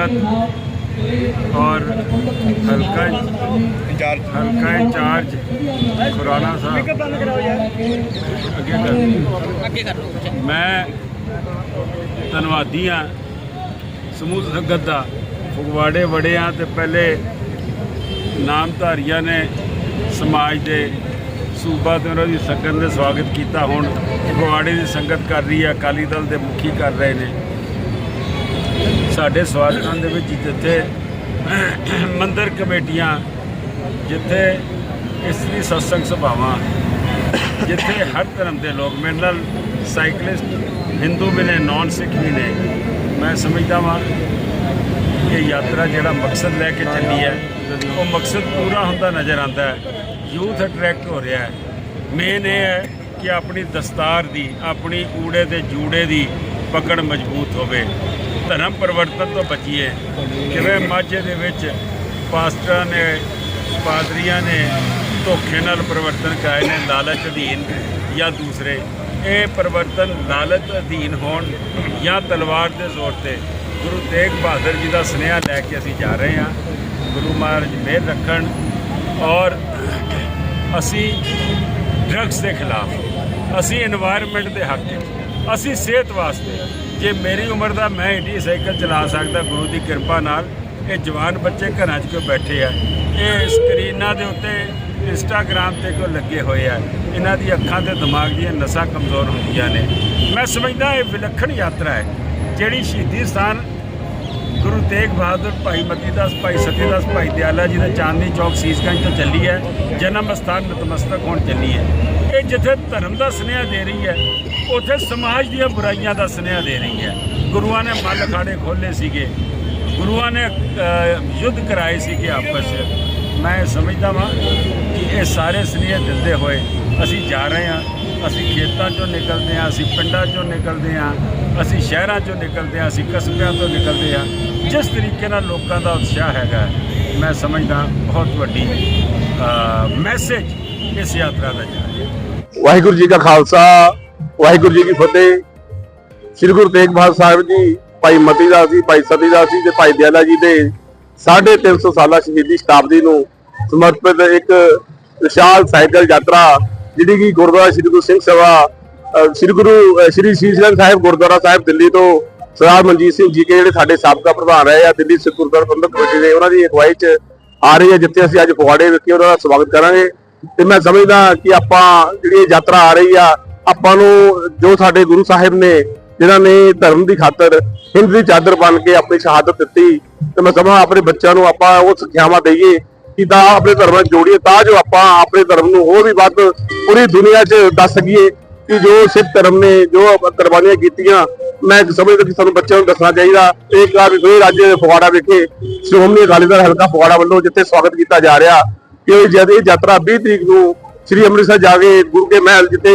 ਸੰਗਤ ਔਰ ਹਲਕਾ ਇੰਚਾਰਜ। ਹਲਕਾ ਇੰਚਾਰਜ ਖੁਰਾਣਾ ਸਾਹਿਬ। ਅੱਗੇ ਕਰ ਅੱਗੇ ਕਰ ਲਓ ਮੈਂ ਧੰਨਵਾਦੀ ਹਾਂ ਸਮੂਹ ਸੰਗਤ ਦਾ। ਫਗਵਾੜੇ ਵੜੇ ਹਾਂ ਤੇ ਪਹਿਲੇ ਨਾਮਧਾਰੀਆਂ ਨੇ ਸਮਾਜ ਦੇ ਸੂਬਾ ਤੇ ਉਹਨਾਂ ਦੀ ਸੰਗਤ ਨੇ ਸਵਾਗਤ ਕੀਤਾ। ਹੁਣ ਫਗਵਾੜੇ ਦੀ ਸੰਗਤ ਕਰ ਰਹੀ ਹੈ ਅਕਾਲੀ ਦਲ ਦੇ ਮੁਖੀ ਕਰ ਰਹੇ ਨੇ। ਸਾਡੇ ਸਵਾਗਤਾਂ ਦੇ ਵਿੱਚ ਜਿੱਥੇ ਮੰਦਰ ਕਮੇਟੀਆਂ, ਜਿੱਥੇ ਇਸਤਰੀ ਸਤਸੰਗ ਸਭਾਵਾਂ, ਜਿੱਥੇ ਹਰ ਧਰਮ ਦੇ ਲੋਕ, ਮੇਰੇ ਨਾਲ ਸਾਈਕਲਿਸਟ ਹਿੰਦੂ ਵੀ ਨੇ ਨਾਨ ਸਿੱਖ ਵੀ ਨੇ। ਮੈਂ ਸਮਝਦਾ ਵਾਂ ਇਹ ਯਾਤਰਾ ਜਿਹੜਾ ਮਕਸਦ ਲੈ ਕੇ ਚੱਲੀ ਹੈ, ਉਹ ਮਕਸਦ ਪੂਰਾ ਹੁੰਦਾ ਨਜ਼ਰ ਆਉਂਦਾ ਹੈ। ਯੂਥ ਅਟਰੈਕਟ ਹੋ ਰਿਹਾ ਹੈ। ਮੇਨ ਇਹ ਹੈ ਕਿ ਆਪਣੀ ਦਸਤਾਰ ਦੀ, ਆਪਣੀ ਊੜੇ ਦੇ ਜੂੜੇ ਦੀ ਪਕੜ ਮਜ਼ਬੂਤ ਹੋਵੇ। ਧਰਮ ਪਰਿਵਰਤਨ ਤੋਂ ਬਚੀਏ। ਜਿਵੇਂ ਮਾਝੇ ਦੇ ਵਿੱਚ ਪਾਸਟਰਾਂ ਨੇ, ਪਾਦਰੀਆਂ ਨੇ ਧੋਖੇ ਨਾਲ ਪਰਿਵਰਤਨ ਕਰਾਏ ਨੇ, ਲਾਲਚ ਅਧੀਨ ਜਾਂ ਦੂਸਰੇ? ਇਹ ਪਰਿਵਰਤਨ ਲਾਲਚ ਅਧੀਨ ਹੋਣ ਜਾਂ ਤਲਵਾਰ ਦੇ ਜ਼ੋਰ ਤੇ? ਗੁਰੂ ਤੇਗ ਬਹਾਦਰ ਜੀ ਦਾ ਸੁਨੇਹਾ ਲੈ ਕੇ ਅਸੀਂ ਜਾ ਰਹੇ ਹਾਂ। ਗੁਰੂ ਮਹਾਰਾਜ ਮਿਹਰ ਰੱਖਣ ਔਰ ਅਸੀਂ ਡਰੱਗਸ ਦੇ ਖਿਲਾਫ, ਅਸੀਂ এনवायरमेंट ਦੇ ਹੱਕ ਵਿੱਚ। ਅਸੀਂ ਸਿਹਤ ਵਾਸਤੇ, ਜੇ ਮੇਰੀ ਉਮਰ ਦਾ ਮੈਂ ਏਡੀ ਸਾਈਕਲ ਚਲਾ ਸਕਦਾ ਗੁਰੂ ਦੀ ਕਿਰਪਾ ਨਾਲ, ਇਹ ਜਵਾਨ ਬੱਚੇ ਘਰਾਂ 'ਚ ਕਿਉਂ ਬੈਠੇ ਆ? ਇਹ ਸਕਰੀਨਾਂ ਦੇ ਉੱਤੇ ਇੰਸਟਾਗ੍ਰam ਤੇ ਕਿਉਂ ਲੱਗੇ ਹੋਏ ਆ? ਇਹਨਾਂ ਦੀ ਅੱਖਾਂ ਤੇ ਦਿਮਾਗ ਦੀਆਂ ਨਸਾਂ ਕਮਜ਼ੋਰ ਹੁੰਦੀਆਂ ਨੇ। ਮੈਂ ਸਮਝਦਾ ਇਹ ਵਿਲੱਖਣ ਯਾਤਰਾ ਹੈ, ਜਿਹੜੀ ਸ਼ਹੀਦੀ ਸਥਾਨ ਗੁਰੂ ਤੇਗ ਬਹਾਦਰ ਭਾਈ ਮਤੀ ਦਾਸ ਭਾਈ ਸਤੀਦਾਸ, ਭਾਈ ਦਿਆਲਾ ਜੀ ਦੇ ਚਾਂਦਨੀ ਚੌਕ ਸੀਸਗੰਜ ਤੋਂ ਚੱਲੀ ਹੈ। ਜਨਮ ਸਥਾਨ ਨਤਮਸਤਕ ਹੋਣ ਚੱਲੀ ਹੈ। ਇਹ ਜਿੱਥੇ ਧਰਮ ਦਾ ਸੁਨੇਹਾ ਦੇ ਰਹੀ ਹੈ, ਉੱਥੇ ਸਮਾਜ ਦੀਆਂ ਬੁਰਾਈਆਂ ਦਾ ਸੁਨੇਹਾ ਦੇ ਰਹੀ ਹੈ। ਗੁਰੂਆਂ ਨੇ ਮੱਲ ਅਖਾੜੇ ਖੋਲੇ ਸੀਗੇ। ਗੁਰੂਆਂ ਨੇ ਯੁੱਧ ਕਰਾਏ ਸੀਗੇ ਆਪਸ 'ਚ ਮੈਂ ਸਮਝਦਾ ਵਾਂ ਕਿ ਇਹ ਸਾਰੇ ਸੁਨੇਹੇ ਦਿੰਦੇ ਹੋਏ ਅਸੀਂ ਜਾ ਰਹੇ ਹਾਂ, ਅਸੀਂ ਖੇਤਾਂ 'ਚੋਂ ਨਿਕਲਦੇ ਹਾਂ, ਅਸੀਂ ਪਿੰਡਾਂ 'ਚੋਂ ਨਿਕਲਦੇ ਹਾਂ, ਅਸੀਂ ਸ਼ਹਿਰਾਂ 'ਚੋਂ ਨਿਕਲਦੇ ਹਾਂ, ਅਸੀਂ ਕਸਬਿਆਂ ਤੋਂ ਨਿਕਲਦੇ ਹਾਂ। ਜਿਸ ਤਰੀਕੇ ਨਾਲ ਲੋਕਾਂ ਦਾ ਉਤਸ਼ਾਹ ਹੈਗਾ ਮੈਂ ਸਮਝਦਾ ਬਹੁਤ ਵੱਡੀ ਮੈਸੇਜ ਇਸ ਯਾਤਰਾ ਦਾ ਜਾ ਰਿਹਾ ਵਾਹਿਗੁਰੂ ਜੀ ਕਾ ਖਾਲਸਾ, ਵਾਹਿਗੁਰੂ ਜੀ ਕੀ ਫਤਿਹ। ਸ੍ਰੀ ਗੁਰੂ ਤੇਗ ਬਹਾਦਰ ਸਾਹਿਬ ਜੀ, ਭਾਈ ਮਤੀ ਦਾਸ ਜੀ, ਭਾਈ ਸਤੀ ਦਾਸ ਜੀ ਤੇ ਭਾਈ ਦਿਆਲਾ ਜੀ ਦੇ 350 ਸਾਲਾ ਸ਼ਹੀਦੀ ਸ਼ਤਾਬਦੀ ਨੂੰ ਸਮਰਪਿਤ ਇੱਕ ਵਿਸ਼ਾਲ ਸਾਈਕਲ ਯਾਤਰਾ ਜਿਹੜੀ ਕਿ ਗੁਰਦੁਆਰਾ ਸ੍ਰੀ ਗੁਰੂ ਸਿੰਘ ਸਭਾ ਸ੍ਰੀ ਗੁਰੂ ਅ, ਸ੍ਰੀ ਸ਼ੀਸ਼ਗੰਜ ਸਾਹਿਬ ਗੁਰਦੁਆਰਾ ਸਾਹਿਬ ਦਿੱਲੀ ਤੋਂ ਸਰਦਾਰ ਮਨਜੀਤ ਸਿੰਘ ਜੀ ਕੇ ਜਿਹੜੇ ਸਾਡੇ ਸਾਬਕਾ ਪ੍ਰਧਾਨ ਰਹੇ ਆ ਦਿੱਲੀ ਸਿੱਖ ਗੁਰਦੁਆਰਾ ਪ੍ਰਬੰਧਕ ਕਮੇਟੀ ਦੇ ਉਹਨਾਂ ਦੀ ਅਗਵਾਈ 'ਚ ਆ ਰਹੀ ਹੈ ਜਿੱਥੇ ਅਸੀਂ ਅੱਜ ਫਗਵਾੜੇ ਵਿਖੇ ਉਹਨਾਂ ਦਾ ਸਵਾਗਤ ਕਰਾਂਗੇ। ਤੇ ਮੈਂ ਸਮਝਦਾ ਕਿ ਆਪਾਂ ਜਿਹੜੀ ਇਹ ਯਾਤਰਾ ਆ ਰਹੀ ਆ ਆਪਾਂ ਨੂੰ ਜੋ ਸਾਡੇ ਗੁਰੂ ਸਾਹਿਬ ਨੇ ਜਿਨ੍ਹਾਂ ਨੇ ਧਰਮ ਦੀ ਖਾਤਰ ਹਿੰਦ ਦੀ ਚਾਦਰ ਬਣ ਕੇ ਆਪਣੀ ਸ਼ਹਾਦਤ ਦਿੱਤੀ ਤੇ ਮੈਂ ਸਮਝਦਾ ਆਪਣੇ ਬੱਚਿਆਂ ਨੂੰ ਆਪਾਂ ਉਹ ਸਿੱਖਿਆਵਾਂ ਦਈਏ। ਕਿ ਆਪਣੇ ਧਰਮ ਨਾਲ ਜੋੜੀਏ ਤਾਂ ਜੋ ਆਪਾਂ ਆਪਣੇ ਧਰਮ ਨੂੰ ਹੋਰ ਵੀ ਵੱਧ ਪੂਰੀ ਦੁਨੀਆ 'ਚ ਦੱਸ ਸਕੀਏ ਕਿ ਜੋ ਸਿੱਖ ਧਰਮ ਨੇ, ਜੋ ਕੁਰਬਾਨੀਆਂ ਕੀਤੀਆਂ, ਮੈਂ ਸਮਝਦਾ ਕਿ ਸਾਨੂੰ ਬੱਚਿਆਂ ਨੂੰ ਦੱਸਣਾ ਚਾਹੀਦਾ। ਇੱਕ ਵਾਰ ਫਿਰ ਅੱਜ ਫਗਵਾੜਾ ਵਿਖੇ ਸ਼੍ਰੋਮਣੀ ਅਕਾਲੀ ਦਲ ਹਲਕਾ ਫਗਵਾੜਾ ਵੱਲੋਂ ਜਿੱਥੇ ਸਵਾਗਤ ਕੀਤਾ ਜਾ ਰਿਹਾ, ਕਿ ਇਹ ਜਦ ਇਹ ਯਾਤਰਾ 20 ਤਰੀਕ ਨੂੰ ਸ੍ਰੀ ਅੰਮ੍ਰਿਤਸਰ ਜਾ ਕੇ ਗੁਰੂ ਕੇ ਮਹਿਲ ਜਿੱਥੇ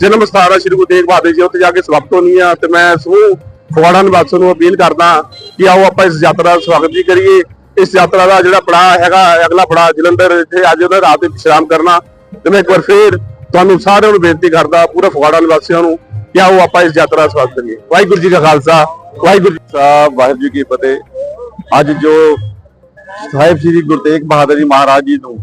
ਜਨਮ ਸਥਾਨ ਹੈ ਸ੍ਰੀ ਗੁਰੂ ਤੇਗ ਬਹਾਦਰ ਜੀ, ਉੱਥੇ ਜਾ ਕੇ ਸਵਾਗਤ ਹੋਣੀ ਆ। ਤੇ ਮੈਂ ਸਮੂਹ ਫਗਵਾੜਾ ਨਿਵਾਸੀਆਂ ਨੂੰ ਅਪੀਲ ਕਰਦਾ ਕਿ ਆਓ ਆਪਾਂ ਇਸ ਯਾਤਰਾ ਦਾ ਸਵਾਗਤ ਵੀ ਕਰੀਏ। ਇਸ ਯਾਤਰਾ ਦਾ ਜਿਹੜਾ ਪੜਾਅ ਹੈਗਾ, ਅਗਲਾ ਪੜਾਅ ਜਲੰਧਰ ਇੱਥੇ ਅੱਜ ਉਹਦਾ ਰਾਤ ਦੇ ਵਿਸ਼ਰਾਮ ਕਰਨਾ। ਤੇ ਮੈਂ ਇੱਕ ਵਾਰ ਫੇਰ ਤੁਹਾਨੂੰ ਸਾਰਿਆਂ ਨੂੰ ਬੇਨਤੀ ਕਰਦਾ, ਪੂਰੇ ਫਗਵਾੜਾ ਨਿਵਾਸੀਆਂ ਨੂੰ, ਕਿ ਆਓ ਆਪਾਂ ਇਸ ਯਾਤਰਾ ਦਾ ਸਵਾਗਤ ਕਰੀਏ। ਵਾਹਿਗੁਰੂ ਜੀ ਕਾ ਖਾਲਸਾ, ਵਾਹਿਗੁਰੂ ਜੀ ਸਾਹਿਬ ਵਾਹਿਗੁਰੂ ਜੀ ਕੀ ਫਤਿਹ। ਅੱਜ ਜੋ ਸਾਹਿਬ ਸ੍ਰੀ ਗੁਰੂ ਤੇਗ ਬਹਾਦਰ ਜੀ ਮਹਾਰਾਜ ਜੀ ਨੂੰ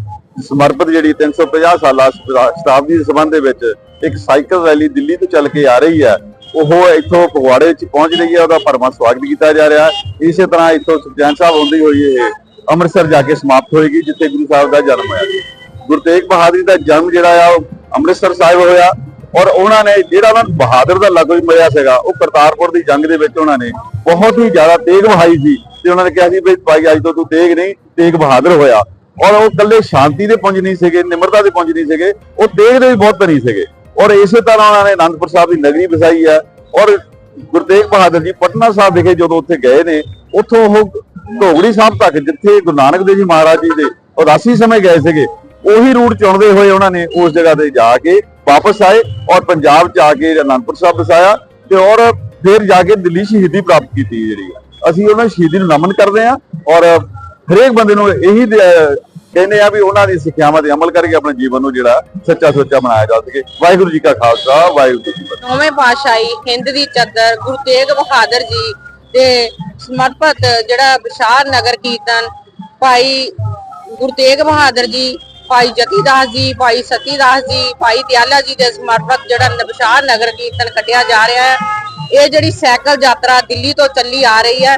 ਸਮਰਪਿਤ ਜਿਹੜੀ 350 ਸਾਲਾ ਸ਼ਤਾਬਦੀ ਦੇ ਸੰਬੰਧ ਦੇ ਵਿੱਚ ਇੱਕ ਸਾਈਕਲ ਰੈਲੀ ਦਿੱਲੀ ਤੋਂ ਚੱਲ ਕੇ ਆ ਰਹੀ ਹੈ ਉਹ ਇੱਥੋਂ ਫਗਵਾੜੇ ਚ ਪਹੁੰਚ ਰਹੀ ਹੈ, ਉਹਦਾ ਭਰਵਾਂ ਸਵਾਗਤ ਕੀਤਾ ਜਾ ਰਿਹਾ ਇਸੇ ਤਰ੍ਹਾਂ ਇੱਥੋਂ ਸੁਖਚੈਨ ਸਾਹਿਬ ਹੁੰਦੀ ਹੋਈ ਇਹ ਅੰਮ੍ਰਿਤਸਰ ਜਾ ਕੇ ਸਮਾਪਤ ਹੋਏਗੀ, ਜਿੱਥੇ ਗੁਰੂ ਸਾਹਿਬ ਦਾ ਜਨਮ ਹੋਇਆ ਸੀ। ਗੁਰੂ ਤੇਗ ਬਹਾਦਰ ਜੀ ਦਾ ਜਨਮ ਜਿਹੜਾ ਆ, ਉਹ ਅੰਮ੍ਰਿਤਸਰ ਸਾਹਿਬ ਹੋਇਆ ਔਰ ਉਹਨਾਂ ਨੇ ਜਿਹੜਾ ਉਹਨਾਂ ਨੂੰ ਬਹਾਦਰ ਦਾ ਲਫ਼ਜ਼ ਵੀ ਮਿਲਿਆ ਸੀਗਾ, ਉਹ ਕਰਤਾਰਪੁਰ ਦੀ ਜੰਗ ਦੇ ਵਿੱਚ ਉਹਨਾਂ ਨੇ ਬਹੁਤ ਹੀ ਜ਼ਿਆਦਾ ਤੇਗ ਵਹਾਈ ਸੀ ਤੇ ਉਹਨਾਂ ਨੇ ਕਿਹਾ ਸੀ ਵੀ ਭਾਈ ਅੱਜ ਤੋਂ ਤੂੰ ਤੇਗ ਨਹੀਂ, ਤੇਗ ਬਹਾਦਰ ਹੋਇਆ। ਔਰ ਉਹ ਇਕੱਲੇ ਸ਼ਾਂਤੀ ਦੇ ਪੁੰਜ ਨਹੀਂ ਸੀਗੇ, ਨਿਮਰਤਾ ਦੇ ਪੁੰਜ ਨਹੀਂ ਸੀਗੇ, ਉਹ ਤੇਗ ਦੇ ਵੀ ਬਹੁਤ ਧਨੀ ਸੀਗੇ। ਔਰ ਇਸੇ ਤਰ੍ਹਾਂ ਉਹਨਾਂ ਨੇ ਅਨੰਦਪੁਰ ਸਾਹਿਬ ਦੀ ਨਗਰੀ ਵਸਾਈ ਹੈ ਔਰ ਗੁਰੂ ਤੇਗ ਬਹਾਦਰ ਜੀ ਪਟਨਾ ਸਾਹਿਬ ਵਿਖੇ ਜਦੋਂ ਉੱਥੇ ਗਏ ਨੇ, ਉੱਥੋਂ ਉਹ ਢੋਗੜੀ ਸਾਹਿਬ ਤੱਕ ਜਿੱਥੇ ਗੁਰੂ ਨਾਨਕ ਦੇਵ ਜੀ ਮਹਾਰਾਜ ਜੀ ਦੇ ਉਦਾਸੀ ਸਮੇਂ ਗਏ ਸੀਗੇ, ਉਹੀ ਰੂਟ ਚੁਣਦੇ ਹੋਏ ਉਹਨਾਂ ਨੇ ਉਸ ਜਗ੍ਹਾ ਤੇ ਜਾ ਕੇ ਵਾਪਸ ਆਏ ਔਰ ਪੰਜਾਬ ਚ ਆ ਕੇ ਅਨੰਦਪੁਰ ਸਾਹਿਬ ਵਸਾਇਆ ਤੇ ਔਰ ਫਿਰ ਜਾ ਕੇ ਦਿੱਲੀ ਸ਼ਹੀਦੀ ਪ੍ਰਾਪਤ ਕੀਤੀ ਜਿਹੜੀ ਆ। ਅਸੀਂ ਉਹਨਾਂ ਸ਼ਹੀਦੀ ਨੂੰ ਨਮਨ ਕਰਦੇ ਹਾਂ ਔਰ ਹਰੇਕ ਬੰਦੇ ਨੂੰ ਇਹੀ ਕਹਿੰਦੇ ਆ ਵੀ ਉਹਨਾਂ ਦੀ ਸਿੱਖਿਆਵਾਂ ਤੇ ਅਮਲ ਕਰਕੇ ਆਪਣੇ ਜੀਵਨ ਨੂੰ ਜਿਹੜਾ ਸੱਚਾ ਸੁੱਚਾ ਬਣਾਇਆ ਜਾ ਸਕੇ। ਵਾਹਿਗੁਰੂ ਜੀ ਕਾ ਖਾਲਸਾ, ਵਾਹਿਗੁਰੂ ਜੀ ਕੀ ਫਤਿਹ। ਨੌਵੇਂ ਪਾਤਸ਼ਾਹੀ ਹਿੰਦ ਦੀ ਚੱਦਰ ਗੁਰੂ ਤੇਗ ਬਹਾਦਰ ਜੀ ਤੇ ਸਮਰਪਿਤ ਜਿਹੜਾ ਵਿਸ਼ਾਲ ਨਗਰ ਕੀਰਤਨ ਭਾਈ ਗੁਰੂ ਤੇਗ ਬਹਾਦਰ ਜੀ, ਭਾਈ ਜਤੀਦਾਸ ਜੀ, ਭਾਈ ਸਤੀਦਾਸ ਜੀ, ਭਾਈ ਦਿਆਲਾ ਜੀ ਦੇ ਸਮਰਪਿਤ ਜਿਹੜਾ ਨ- ਵਿਸ਼ਾਲ ਨਗਰ ਕੀਰਤਨ ਕੱਢਿਆ ਜਾ ਰਿਹਾ ਹੈ। ਇਹ ਜਿਹੜੀ ਸਾਈਕਲ ਯਾਤਰਾ ਦਿੱਲੀ ਤੋਂ ਚੱਲੀ ਆ ਰਹੀ ਹੈ।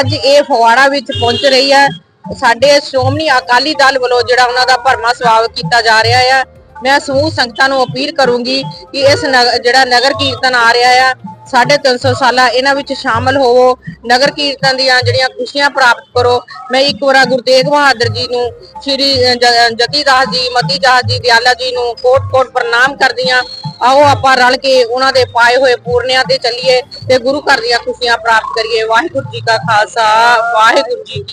ਅੱਜ ਇਹ ਫਗਵਾੜਾ ਵਿੱਚ ਪਹੁੰਚ ਰਹੀ ਹੈ। ਸਾਡੇ ਸ਼੍ਰੋਮਣੀ ਅਕਾਲੀ ਦਲ ਵੱਲੋਂ ਜਿਹੜਾ ਉਹਨਾਂ ਦਾ ਭਰਮਾ ਸਵਾਗਤ ਕੀਤਾ ਜਾ ਰਿਹਾ ਆ ਮੈਂ ਸਮੂਹ ਸੰਗਤਾਂ ਨੂੰ ਅਪੀਲ ਕਰੂੰਗੀ ਕਿ ਇਸ ਜਿਹੜਾ ਨਗਰ ਕੀਰਤਨ ਆ ਰਿਹਾ ਹੈ ਸਾਢੇ ਤਿੰਨ ਸੌ ਸਾਲਾ ਇਹਨਾਂ ਵਿੱਚ ਸ਼ਾਮਲ ਹੋਵੋ। ਨਗਰ ਕੀਰਤਨ ਦੀਆਂ ਜਿਹੜੀਆਂ ਖੁਸ਼ੀਆਂ ਪ੍ਰਾਪਤ ਕਰੋ। ਮੈਂ ਇੱਕ ਵਾਰ ਗੁਰੂ ਤੇਗ ਬਹਾਦਰ ਜੀ ਨੂੰ ਸ਼੍ਰੀ ਅ, ਜ- ਜਤੀਦਾਸ ਜੀ ਮਤੀਦਾਸ ਜੀ ਦਿਆਲਾ ਜੀ ਨੂੰ ਕੋਟ ਕੋਟ ਪ੍ਰਣਾਮ ਕਰਦੀ ਹਾਂ। ਆਓ ਆਪਾਂ ਰਲ ਕੇ ਉਹਨਾਂ ਦੇ ਪਾਏ ਹੋਏ ਪੂਰਨਿਆਂ ਤੇ ਚੱਲੀਏ ਤੇ ਗੁਰੂ ਘਰ ਦੀਆਂ ਖੁਸ਼ੀਆਂ ਪ੍ਰਾਪਤ ਕਰੀਏ। ਵਾਹਿਗੁਰੂ ਜੀ ਕਾ ਖਾਲਸਾ ਵਾਹਿਗੁਰੂ ਜੀ